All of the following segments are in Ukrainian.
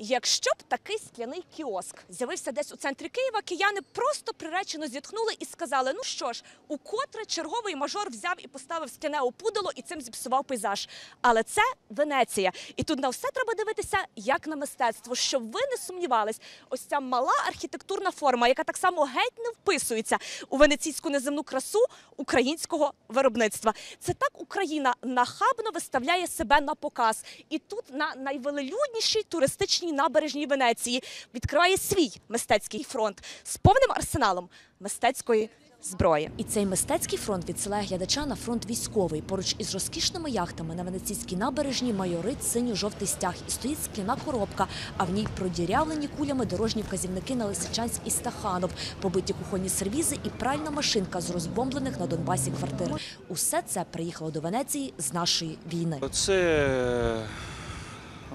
Якщо б такий скляний кіоск з'явився десь у центрі Києва, кияни просто приречено зітхнули і сказали: ну що ж, укотре черговий мажор взяв і поставив скляне опудало і цим зіпсував пейзаж. Але це Венеція, і тут на все треба дивитися як на мистецтво. Щоб ви не сумнівались, ось ця мала архітектурна форма, яка так само геть не вписується у венеційську неземну красу українського виробництва. Це так Україна нахабно виставляє себе на показ. І тут на найвелелюднішій туристичній набережній Венеції відкриває свій мистецький фронт з повним арсеналом мистецької. Зброї і цей мистецький фронт відсилає глядача на фронт військовий. Поруч із розкішними яхтами на венеційській набережній майорить синьо-жовтий стяг і стоїть скляна коробка. А в ній продірявлені кулями дорожні вказівники на Лисичанськ і Стаханов, побиті кухонні сервізи і пральна машинка з розбомблених на Донбасі квартир. Усе це приїхало до Венеції з нашої війни. Це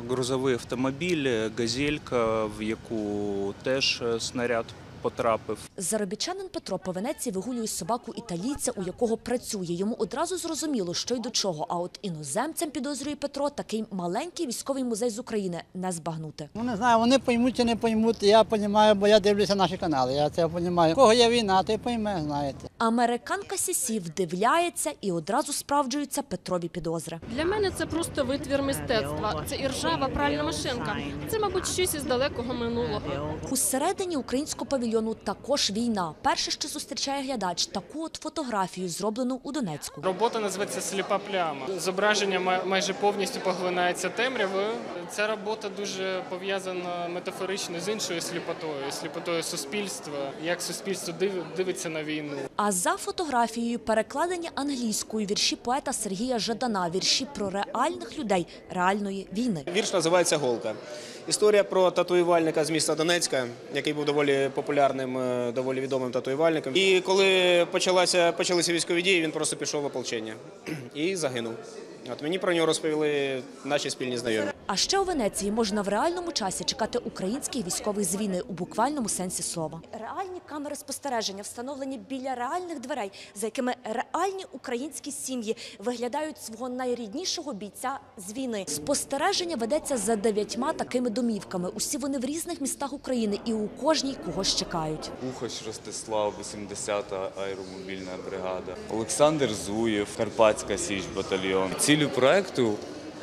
грузовий автомобіль, газелька, в яку теж е, снаряд потрапив. Заробітчанин Петро по Венеції вигулює собаку італійця, у якого працює. Йому одразу зрозуміло, що й до чого. А от іноземцям підозрює Петро такий маленький військовий музей з України не збагнути. Ну не знаю, вони поймуть чи не поймуть. Я розумію, бо я дивлюся наші канали. Я це розумію. Кого є війна, той пойме, знаєте. Американка Сісі вдивляється і одразу справджуються Петрові підозри. Для мене це просто витвір мистецтва. Це іржава пральна машинка. Це, мабуть, щось із далекого минулого. Усередині українського павільйону також війна. Перше, що зустрічає глядач, таку от фотографію, зроблену у Донецьку. Робота називається сліпа пляма. Зображення май- майже повністю поглинається темрявою. Ця робота дуже пов'язана метафорично з іншою сліпотою, сліпотою суспільства, як суспільство див- дивиться на війну. А за фотографією перекладені англійською вірші поета Сергія Жадана, вірші про реальних людей реальної війни. Вірш називається Голка. Історія про татуювальника з міста Донецька, який був доволі популярним, е, доволі відомим татуювальником. І коли почалася, почалися військові дії, він просто пішов в ополчення і загинув. От мені про нього розповіли наші спільні знайомі. А ще у Венеції можна в реальному часі чекати українських військових з війни у буквальному сенсі слова. Реальні камери спостереження встановлені біля реальних дверей, за якими реальні українські сім'ї виглядають свого найріднішого бійця з війни. Спостереження ведеться за дев'ятьма такими домівками. Усі вони в різних містах України, і у кожній когось чекають. Ухач Ростислав, 80-та аеромобільна бригада, Олександр Зуєв, Карпатська Січ батальйон. Ціллю проекту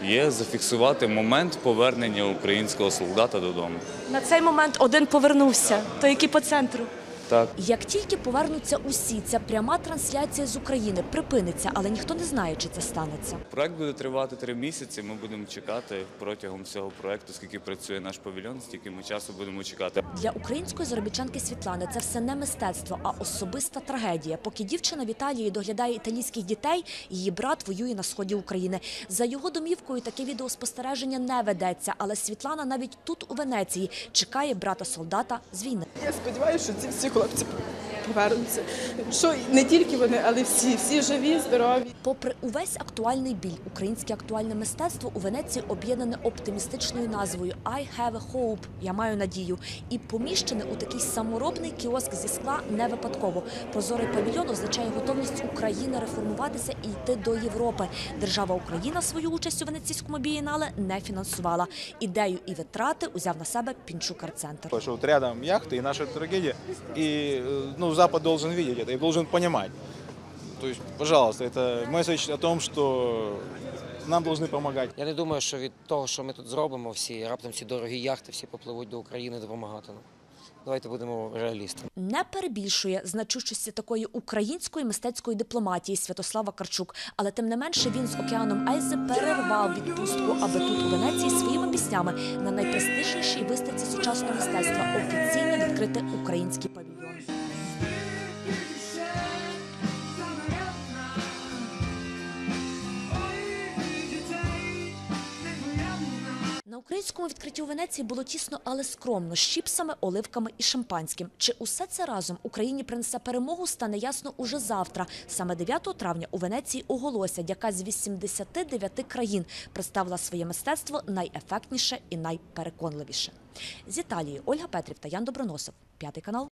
є зафіксувати момент повернення українського солдата додому. На цей момент один повернувся, той, який по центру. Так. Як тільки повернуться усі, ця пряма трансляція з України припиниться, але ніхто не знає, чи це станеться. Проект буде тривати три місяці. Ми будемо чекати протягом всього проекту, скільки працює наш павільйон, стільки ми часу будемо чекати. Для української заробітчанки Світлани це все не мистецтво, а особиста трагедія. Поки дівчина в Італії доглядає італійських дітей, її брат воює на сході України. За його домівкою таке відеоспостереження не ведеться, але Світлана навіть тут у Венеції чекає брата солдата з війни. Я сподіваюся, що ці всі хлопці повернуться. Що не тільки вони, але всі, всі живі, здорові. Попри увесь актуальний біль, українське актуальне мистецтво у Венеції об'єднане оптимістичною назвою «I have a hope» – «Я маю надію» і поміщене у такий саморобний кіоск зі скла не випадково. Прозорий павільйон означає готовність України реформуватися і йти до Європи. Держава Україна свою участь у венеційському бієнале не фінансувала. Ідею і витрати узяв на себе Пінчук арт-центр. что вот рядом яхты и наша трагедия, и э, ну, Запад должен видеть это и должен понимать. То есть, пожалуйста, это месседж о том, что нам должны помогать. Я не думаю, що від того, що ми тут зробимо, всі раптом ці дорогі яхти всі попливуть до України допомагати нам. Давайте будемо реалістами. Не перебільшує значущості такої української мистецької дипломатії Святослава Карчук, але тим не менше він з океаном Ельзи перервав відпустку, аби тут у Венеції своїми піснями на найпрестижнішій виставці сучасного мистецтва офіційно відкрити український українському відкритті у Венеції було тісно, але скромно, з чіпсами, оливками і шампанським. Чи усе це разом Україні принесе перемогу, стане ясно уже завтра. Саме 9 травня у Венеції оголосять, яка з 89 країн представила своє мистецтво найефектніше і найпереконливіше. З Італії Ольга Петрів та Ян Доброносов. П'ятий канал.